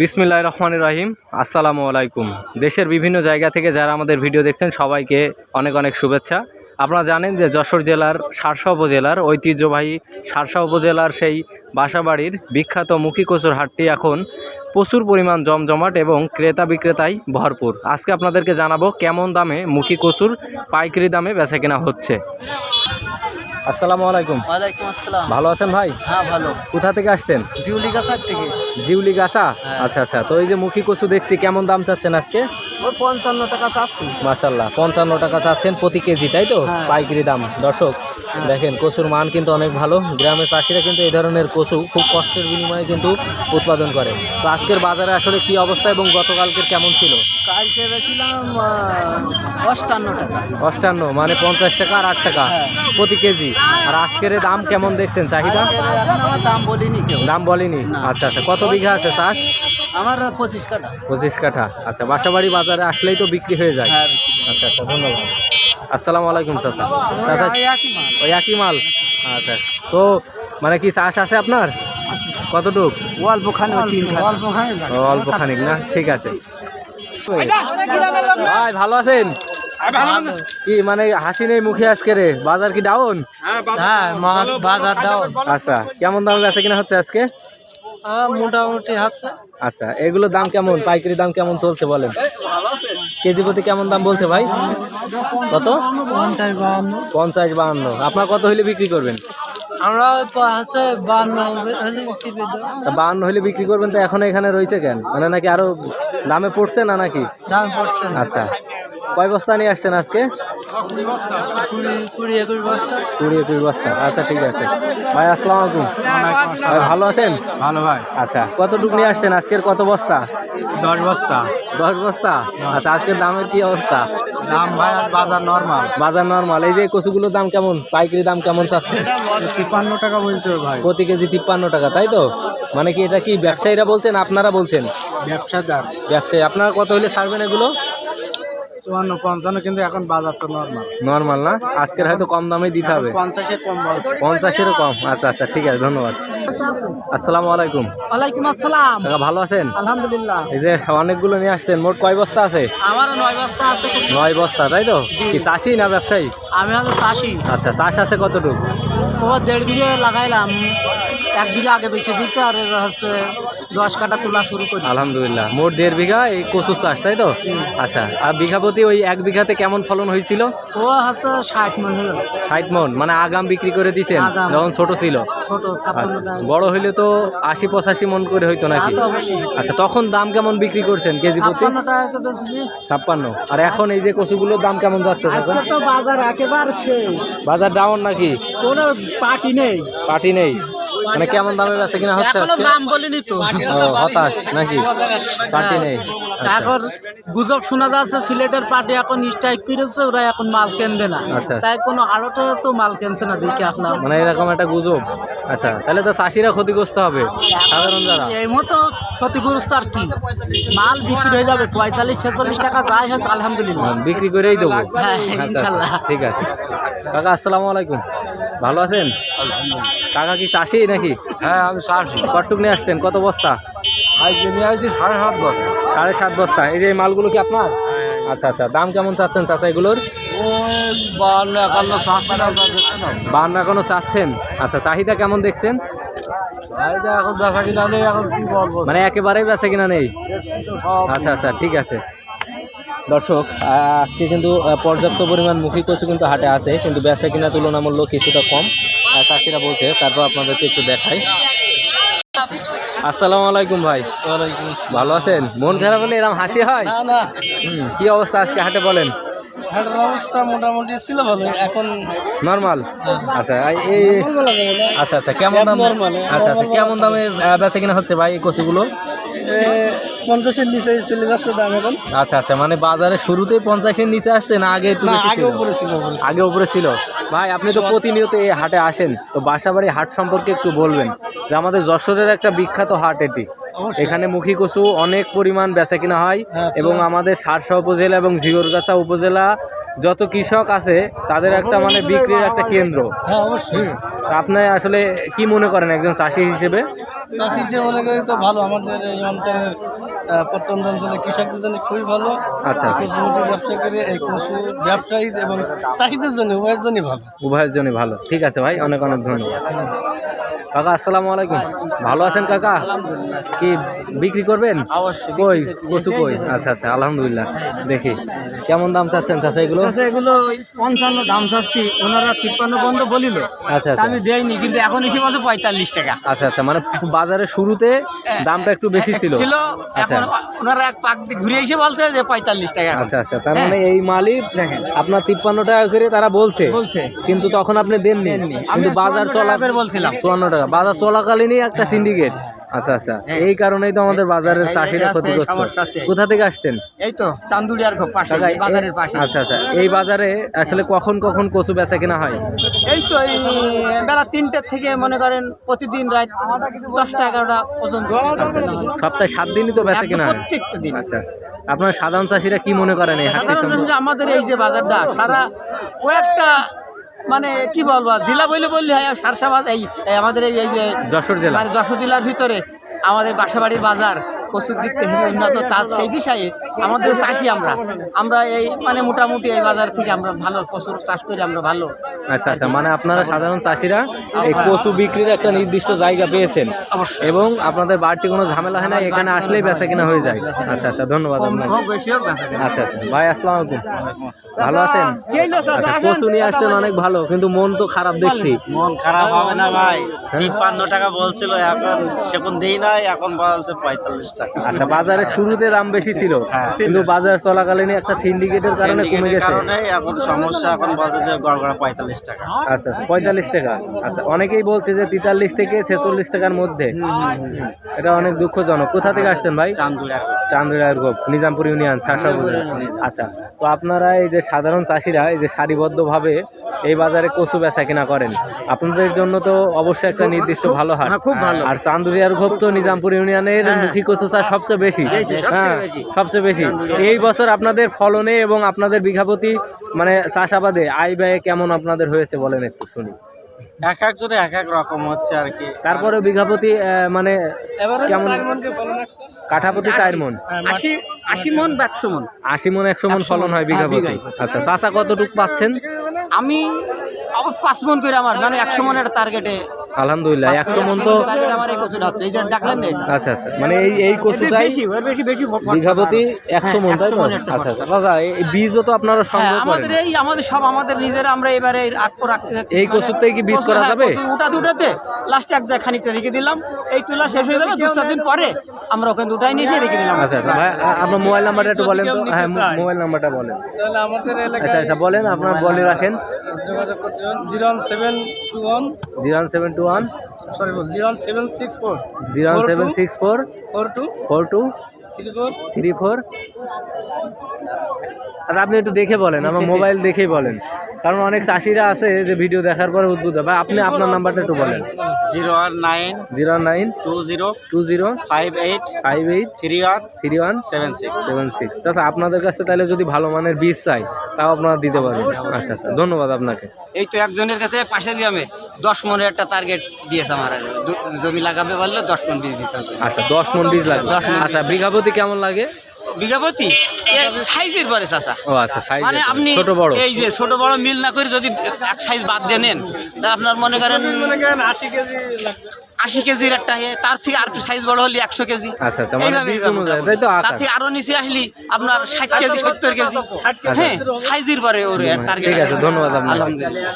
বিসমিল্লাহ রহমান রহিম। আসসালামু আলাইকুম। দেশের বিভিন্ন জায়গা থেকে যারা আমাদের ভিডিও দেখছেন, সবাইকে অনেক অনেক শুভেচ্ছা। আপনারা জানেন যে যশোর জেলার সারসা উপজেলার ঐতিহ্যবাহী সারসা উপজেলার সেই বাসাবাড়ির বিখ্যাত মুখী কচুর হাটটি এখন প্রচুর পরিমাণ জমজমাট এবং ক্রেতা বিক্রেতাই ভরপুর। আজকে আপনাদেরকে জানাব কেমন দামে মুখী কচুর পাইকারি দামে বেচা কেনা হচ্ছে। আসসালামু আলাইকুম। ওয়ালাইকুম আসসালাম। ভালো আছেন ভাই? হ্যাঁ ভালো। কোথা থেকে আসছেন? জিউলি গাছার থেকে। জিউলি গাছা? হ্যাঁ। আচ্ছা আচ্ছা। তো এই যে মুখী কচু দেখছি কেমন দাম চাচ্ছেন আজকে? ওই পঞ্চান্ন টাকা চাচ্ছি। মাসাল্লাহ পঞ্চান্ন টাকা চাচ্ছেন প্রতি কেজি তাই তো? হ্যাঁ। পাইকারি দাম। দর্শক হ্যাঁ। দেখেন কচুর মান কিন্তু অনেক ভালো। গ্রামের চাষিরা কিন্তু এই ধরনের কচু খুব কষ্টের বিনিময়ে কিন্তু উৎপাদন করে। তো আজকের বাজারে আসলে কি অবস্থা এবং গতকালকের কেমন ছিল? কালকে বেছিলাম অষ্টান্ন টাকা। অষ্টান্ন মানে পঞ্চাশ টাকা আর আট টাকা। প্রতি কেজি। আর আজকের দাম কেমন দেখছেন? চাহিদা? দাম বলিনি দাম বলেনি। আচ্ছা আচ্ছা। কত বিঘা আছে চাষ? আমার পঁচিশ কাটা পঁচিশ কাঠা। আচ্ছা বাসাবাড়ি বাজারে আসলেই তো বিক্রি হয়ে যায়। হ্যাঁ আচ্ছা আচ্ছা ধন্যবাদ। আসসালামু আলাইকুম চাচা। চাচা ওই একই মাল। আচ্ছা। তো মানে কি চাষ আছে আপনার? কতটুক? অল্প খানি তিন অল্প খানি অল্প খানিক না? ঠিক আছে। ভাই ভালো আছেন? কি মানে হাসি নেই মুখে আজকে রে? বাজার কি ডাউন হ্যাঁ মাছ বাজার দাও আচ্ছা কেমন দাম আছে কিনা হচ্ছে আজকে? মোটামুটি হচ্ছে। আচ্ছা এগুলোর দাম কেমন? পাইকারি দাম কেমন চলছে বলেন? কেজি প্রতি কেমন দাম বলছে ভাই? কত? পঞ্চাশ বাহান্ন। পঞ্চাশ বাহান্ন। আপনার কত হইলে বিক্রি করবেন? আমরা হচ্ছে বাহান্ন হইলে বিক্রি করবেন তো এখন এখানে রয়েছে কেন? মানে নাকি আরও দামে পড়ছে না নাকি? দাম পড়ছে আচ্ছা। কয় বস্তা নিয়ে আসছেন আজকে? কুড়ি একুশ বস্তা। কুড়ি একুশ বস্তা। আচ্ছা ঠিক আছে। ভাই আসসালামু আলাইকুম। ভাই ভালো আছেন? ভালো ভাই। আচ্ছা কতটুকু নিয়ে আসছেন আজকের? কত বস্তা? দশ বস্তা। দশ বস্তা? আচ্ছা আজকের দামের কি অবস্থা? দাম ভাই বাজার নর্মাল বাজার নর্মাল এই যে কচুগুলোর দাম কেমন? পাইকারি দাম কেমন চাচ্ছে? তিপ্পান্ন টাকা বলছে ভাই। প্রতি কেজি তিপ্পান্ন টাকা তাই তো? মানে কি এটা কি ব্যবসায়ীরা বলছেন আপনারা বলছেন? ব্যবসাদার। ব্যবসায়ী আপনারা কত হলে ছাড়বেন এগুলো? চুয়ান্ন পঞ্চান্ন কিন্তু এখন বাজার তো নর্মাল নর্মাল না? আজকের হয়তো কম দামে দিতে হবে। পঞ্চাশের কম পঞ্চাশেরও কম। আচ্ছা আচ্ছা ঠিক আছে ধন্যবাদ। আসসালামু আলাইকুম। ওয়ালাইকুম আসসালাম। কাকা ভালো আছেন? আলহামদুলিল্লাহ। এই যে অনেকগুলো নিয়ে আসছেন মোট কয় বস্তা আছে? আমারও নয় বস্তা আছে। নয় বস্তা তাই তো? কি চাষি না ব্যবসায়ী? আমি চাষি। আচ্ছা চাষ আছে কতটুকু? ও দেড় বিঘে লাগাইলাম। এক বিঘা আগে বেশি দিচ্ছে আর হচ্ছে দশ কাটা তোলা শুরু করি। আলহামদুলিল্লাহ। মোট দেড় বিঘা এই কচু চাষ তাই তো? আচ্ছা আর বিঘা প্রতি ওই এক বিঘাতে কেমন ফলন হয়েছিল? ও হচ্ছে ষাট মন হলো। ষাট মন মানে আগাম বিক্রি করে দিছেন যখন ছোট ছিল। ছোট আচ্ছা বড় হইলে তো আশি পঁচাশি মন করে হইতো নাকি? আচ্ছা তখন দাম কেমন বিক্রি করছেন কেজি প্রতি? ছাপ্পান্ন আর এখন এই যে কচুগুলোর দাম কেমন যাচ্ছে বাজার একেবারে বাজার ডাউন নাকি? কোনো পার্টি নেই। পাটি নেই। মানে কেমন দামে বেচে কিনা হচ্ছে এখনও দাম বলিনি তো। হতাশ নাকি? পাটি নেই। আচ্ছা। এখন গুজব শোনা যাচ্ছে সিলেটের পার্টি এখন স্ট্রাইক করেছে ওরা এখন মাল কিনবে না। আচ্ছা। তাই কোনো আলোটা তো মাল কিনছে না দেখে আসলাম মানে এরকম একটা গুজব। আচ্ছা তাহলে তো চাষিরা ক্ষতিগ্রস্ত হবে। সাধারণ যারা। এই মতো ক্ষতিগ্রস্ত আর কি? মাল বিক্রি হয়ে যাবে পঁয়তাল্লিশ ছেচল্লিশ টাকা যাই হোক আলহামদুলিল্লাহ। হ্যাঁ, বিক্রি করেই দেবো। হ্যাঁ, আচ্ছা, ইনশাল্লাহ। ঠিক আছে। কাকা আসসালামু আলাইকুম। ভালো আছেন? কাকা কি চাষি নাকি? হ্যাঁ আমি চাষি। কটুক নিয়ে আসছেন কত বস্তা? আজকে নিয়ে আসছি সাড়ে সাত বস্তা। সাড়ে সাত বস্তা। এই যে মালগুলো কি আপনার? আচ্ছা আচ্ছা। দাম কেমন চাচ্ছেন চাচা এগুলোর? একান্ন টাকা এখনও চাচ্ছেন? আচ্ছা চাহিদা কেমন দেখছেন? গাড়িটা এখন দেখা কিনা নেই এখন কি বলব? মানে একেবারেই বেচা কিনা নেই? আচ্ছা আচ্ছা ঠিক আছে। দর্শক আজকে কিন্তু পর্যাপ্ত পরিমাণ মুখী কচু কিন্তু হাটে আছে কিন্তু বেচা কিনা তুলনামূল্য কিছুটা কম। চাষিরা বলছে তারপর আপনাদেরকে একটু দেখাই। আসসালামু আলাইকুম ভাই। ভালো আছেন? মন খারাপ হলে এরকম হাসি হয়? না কি অবস্থা আজকে হাটে বলেন? হাটের অবস্থা মোটামুটি ছিল ভালো এখন নর্মাল? আচ্ছা এই- আচ্ছা আচ্ছা কেমন দাম আচ্ছা আচ্ছা কেমন দামে বেচা কিনা হচ্ছে ভাই এই কচুগুলো? পঞ্চাশের নিচে চলে যাচ্ছে দাম এখন। আচ্ছা আচ্ছা মানে বাজারে শুরুতেই পঞ্চাশের নিচে আসছে না আগে একটু বেশি ছিল? ছিল আগে উপরে ছিল। ভাই আপনি তো প্রতিনিয়ত এই হাটে আসেন তো বাসাবাড়ি হাট সম্পর্কে একটু বলবেন। যে আমাদের যশোরের একটা বিখ্যাত হাট এটি। এখানে মুখী কচু অনেক পরিমাণ বেচা কিনা হয় হ্যাঁ, এবং আমাদের সারসা উপজেলা এবং ঝিগরগাছা উপজেলা যত কৃষক আছে তাদের একটা মানে বিক্রির একটা কেন্দ্র। হ্যাঁ অবশ্যই। আপনি আসলে কি মনে করেন একজন চাষি হিসেবে? চাষি হিসেবে মনে করি তো ভালো। আমাদের এই অঞ্চলের প্রত্যন্ত অঞ্চলের কৃষকদের জন্য খুবই ভালো। আচ্ছা কচুমুখী ব্যবসা করে এই কচু ব্যবসায়ী এবং চাষিদের জন্য উভয়ের জন্যই ভালো। উভয়ের জন্য ভালো। ঠিক আছে ভাই অনেক অনেক ধন্যবাদ। কাকা আসসালামু আলাইকুম। ভালো আছেন কাকা? কি বিক্রি করবেন? কই? কচু কই? আচ্ছা আচ্ছা আলহামদুলিল্লাহ। দেখি কেমন দাম চাচ্ছেন চাচা এগুলো? এগুলো পঞ্চান্ন দাম চাচ্ছি। ওনারা তিপ্পান্ন পর্যন্ত বলিল। আচ্ছা আচ্ছা। আমি দেয়নি কিন্তু এখন এসে বলছে পঁয়তাল্লিশ টাকা। আচ্ছা আচ্ছা মানে বাজারের শুরুতে দামটা একটু বেশি ছিল। আচ্ছা। ওনারা এক পাক ঘুরে এসে বলছে যে পঁয়তাল্লিশ টাকা। আচ্ছা আচ্ছা তার মানে এই মালিক আপনার তিপ্পান্ন টাকা করে তারা বলছে। কিন্তু তখন আপনি দেননি। কিন্তু আমি বাজার 54 চলা বলছিলাম। চুয়ান্ন টাকা। বাজার চলাকালীনই একটা সিন্ডিকেট আচ্ছা আচ্ছা। এই কারণেই তো আমাদের বাজারের চাষিরা ক্ষতিগ্রস্ত। কোথা থেকে আসছেন? এই তো চান্দুলিয়ার পাশে বাজারের পাশে। আচ্ছা আচ্ছা। এই বাজারে আসলে কখন কখন কচু বেচা কেনা হয়? এই তো এই বেলা তিনটের থেকে মনে করেন প্রতিদিন রাত দশটা এগারোটা পর্যন্ত আচ্ছা সপ্তাহে সাত দিনই তো বেচা কেনা হয়? প্রত্যেকটা দিন। আচ্ছা আচ্ছা। আপনার সাধারণ চাষিরা কি মনে করেন এই আমাদের এই যে বাজারটা সারা ও একটা মানে কি বলব জেলা বললে বললে হয় সারসাবাদ এই এই আমাদের এই এই যে যশোর জেলা। মানে যশোর জেলার ভিতরে আমাদের বাসাবাড়ির বাজার। প্রচুর দিক থেকে উন্নত। তার সেই বিষয়ে আমাদের চাষি আমরা। আমরা এই মানে মোটামুটি এই বাজার থেকে আমরা ভালো প্রচুর চাষ করি আমরা ভালো। আচ্ছা আচ্ছা মানে আপনারা সাধারণ চাষিরা এই কচু বিক্রির একটা নির্দিষ্ট জায়গা পেয়েছেন। এবং আপনাদের বাড়তি কোনো ঝামেলা হয় না এখানে আসলেই বেচা কিনা হয়ে যায়। আচ্ছা আচ্ছা ধন্যবাদ আপনাকে। আচ্ছা আচ্ছা ভাই আসসালামু আলাইকুম। ভালো আছেন? আচ্ছা। কচু নিয়ে আসছেন অনেক ভালো কিন্তু মন তো খারাপ দেখছি। মন খারাপ হবে না ভাই। তিপ্পান্ন টাকা বলছিল এখন সেখন দেই নাই এখন বলছে পঁয়তাল্লিশ টাকা। আচ্ছা বাজারে শুরুতে দাম বেশি ছিল হ্যাঁ। কিন্তু বাজার চলাকালীন একটা সিন্ডিকেটের কারণে কমে গেছে। এখন সমস্যা এখন বাজারে গড়গড়া পঁয়তাল্লিশ টাকা। আচ্ছা আচ্ছা পঁয়তাল্লিশ টাকা। আচ্ছা অনেকেই বলছে যে তেতাল্লিশ থেকে ছেচল্লিশ টাকার মধ্যে। এটা অনেক দুঃখজনক। কোথা থেকে আসছেন ভাই? চান্দুর এখন গোপ নিজামপুর ইউনিয়ন শাসা আচ্ছা। তো আপনারা এই যে সাধারণ চাষিরা এই যে সারিবদ্ধভাবে এই বাজারে কচু বেচা কিনা করেন আপনাদের জন্য তো অবশ্যই একটা নির্দিষ্ট ভালো হাট হ্যাঁ, খুব ভালো। আর চান্দুরিয়ার গোপ তো নিজামপুর ইউনিয়নের হ্যাঁ। মুখী কচু চাষ সবচেয়ে বেশি। বেশি, হ্যাঁ সবচেয়ে বেশি। এই বছর আপনাদের ফলনে এবং আপনাদের বিঘাপতি মানে চাষাবাদে আয় ব্যয় কেমন আপনাদের হয়েছে বলেন একটু শুনি। এক একজনে এক এক রকম হচ্ছে আর কি। তারপরে বিঘাপতি মানে কেমন কাঠাপতি চার মন আশি আশি মন বা একশো মন? আশি মন একশো মন 100 ফলন হয় হ্যাঁ, বিঘাপতি। বিঘায়। আচ্ছা চাষা কতটুক পাচ্ছেন? আমি পাঁচ মন করে আমার মানে একশো মনের টার্গেটে আলহামদুলিল্লাহ একশো মন তো আচ্ছা আচ্ছা মানে এই এই কচুটাই বেশি ওর বেশি বেশি বিঘাপতি একশো মন তাই তো? 100 আচ্ছা আচ্ছা এই বীজও তো আপনারা হ্যাঁ সংগ্রহ করেন। আমাদের এই আমাদের সব আমাদের নিজেরা আমরা এবারে আটকো রাখতে এই মানে কি বীজ করা হ্যাঁ, যাবে? উঠাতে লাস্টে এক জায়গায় খানিকটা রেখে দিলাম। এই তুলা শেষ হয়ে যাবে দু চার দিন পরে আমরা ওখানে উঠাই নিয়ে এসে রেখে দিলাম। আচ্ছা আচ্ছা ভাই আপনার মোবাইল নাম্বারটা একটু বলেন তো। হ্যাঁ মোবাইল নাম্বারটা বলেন। তাহলে আমাদের আচ্ছা এলাকায় আচ্ছা বলেন আপনার বলে রাখেন। যোগাযোগ করতে zero one seven two one. Zero one seven two one sorry zero one seven six four. Zero one seven six four four two. Four two three four. Three four. আর আপনি একটু দেখে বলেন আমার মোবাইল দেখেই বলেন। কারণ অনেক চাষিরা আছে যে ভিডিও দেখার পরে উদ্বুদ্ধ। ভাই আপনি আপনার নাম্বারটা একটু বলেন। Zero one nine zero nine two zero two zero five eight five eight three one three one seven six seven six. আচ্ছা আপনাদের কাছে তাহলে যদি ভালো মানের বীজ চাই তাও আপনারা দিতে পারবেন। আচ্ছা আচ্ছা ধন্যবাদ আপনাকে। এই তো একজনের কাছে পাশে দিয়ে আমি দশ মনের একটা টার্গেট দিয়েছে আমার। জমি লাগাবে বললে দশ মন বীজ দিতে হবে। আচ্ছা দশ মন বীজ লাগবে। 10 আচ্ছা। বিঘাপতি কেমন লাগে? বিঘাপতি? সাইজের পরে চাচা। ও আচ্ছা সাইজ মানে আপনি ছোট বড়। এই যে ছোট বড় মিল না করে যদি এক সাইজ বাদ দিয়ে নেন তা আপনার মনে করেন মনে করেন আশি কেজি লাগবে। আশি কেজির একটা তার থেকে আর সাইজ বড় হলে একশো কেজি। আচ্ছা আচ্ছা মানে তো? তার থেকে আরও নিচে আসলি আপনার ষাট কেজি সত্তর কেজি। হ্যাঁ সাইজের পরে ওর ঠিক আছে ধন্যবাদ আলহামদুলিল্লাহ।